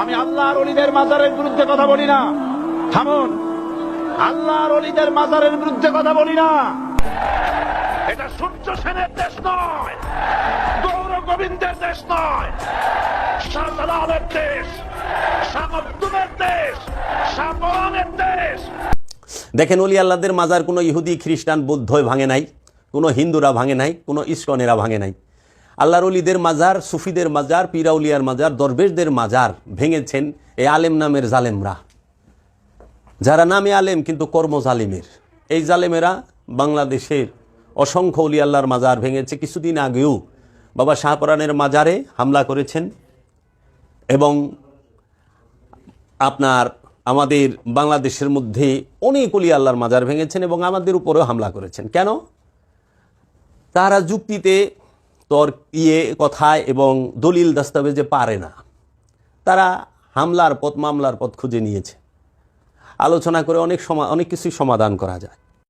আমি আল্লাহর অলিদের মাজারের বিরুদ্ধে কথা বলি না। থামুন। আল্লাহর অলিদের মাজারের বিরুদ্ধে কথা বলি না। এটা সূর্য সেনের দেশ নয়, গৌর গোবিন্দের দেশ নয় শাহজালালের দেশ, শাহ দেশ শাহ দেশ। দেখেন, অলি আল্লাহদের মাজার কোনো ইহুদি, খ্রিস্টান, বৌদ্ধই ভাঙে নাই, কোনো হিন্দুরা ভাঙে নাই, কোনো ইস্কনেরা ভাঙে নাই। আল্লাহর অলিদের মাজার, সুফিদের মাজার পিরাউলিয়ার মাজার, দরবেশদের মাজার ভেঙেছেন এই আলেম নামের জালেমরা। যারা নামে আলেম কিন্তু কর্ম জালিমের এই জালেমেরা বাংলাদেশের অসংখ্য অলি আল্লাহর মাজার ভেঙেছে। কিছুদিন আগেও বাবা শাহপরানের মাজারে হামলা করেছেন এবং আপনার আমাদের বাংলাদেশের মধ্যে অনেক অলি আল্লাহর মাজার ভেঙেছেন এবং আমাদের উপরেও হামলা করেছেন। কেন? তারা যুক্তিতে তর ইয়ে কথায় এবং দলিল দস্তাবেজে পারে না। তারা হামলার পথ মামলার পথ খুঁজে নিয়েছে। আলোচনা করে অনেক সমা, অনেক কিছুই সমাধান করা যায়।